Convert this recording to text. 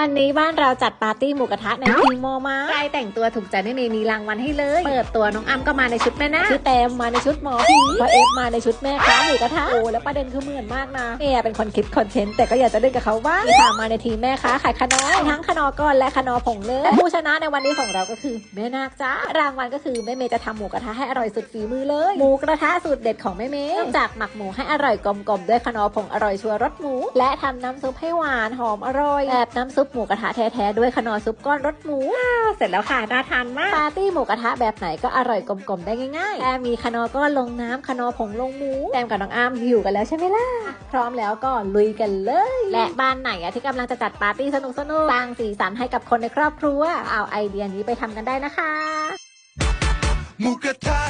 วันนี้บ้านเราจัดปาร์ตี้หมูกระทะในทีมโมมาใครแต่งตัวถูกใจแน่ๆมีรางวัลให้เลย เปิดตัวน้องอ้ำก็มาในชุดแม่นาคชื่อแตมมาในชุดหมอผีพ่อเอฟมาในชุดแม่ค้าหมูกระทะโอ้แล้วประเด็นคือเหมือนมากนะเมียเป็นคนคิดคอนเทนต์แต่ก็อยากจะเล่นกับเขาบ้างมีค่ะมาในทีมแม่ค้าขายขนมทั้งขนมก้อนและขนมผงเลยและผู้ชนะในวันนี้ของเราก็คือแม่นาคจ้ารางวัลก็คือแม่เมย์จะทำหมูกระทะให้อร่อยสุดฝีมือเลยหมูกระทะสูตรเด็ดของแม่เมย์เริ่มจากหมักหมูให้อร่อยกลมๆด้วยขนมผงอร่อยชัวร์รสหมู และทำน้ำซุปให้หวานหอมอร่อยแบบน้ำซุปหมูกระทะแท้ๆ ด้วยขนมซุปก้อนรสหมูว้าวเสร็จแล้วค่ะน่าทานมากปาร์ตี้หมูกระทะแบบไหนก็อร่อยกลมๆได้ง่ายๆแค่มีขนมก้อนลงน้ำขนมผงลงหมูแตมกับน้องอ้ามหิวกันแล้วใช่ไหมล่ะ พร้อมแล้วก็ลุยกันเลย และบ้านไหนอะที่กำลังจะจัดปาร์ตี้สนุกๆสร้างสีสันให้กับคนในครอบครัว เอาไอเดียนี้ไปทำกันได้นะคะ หมูกระทะ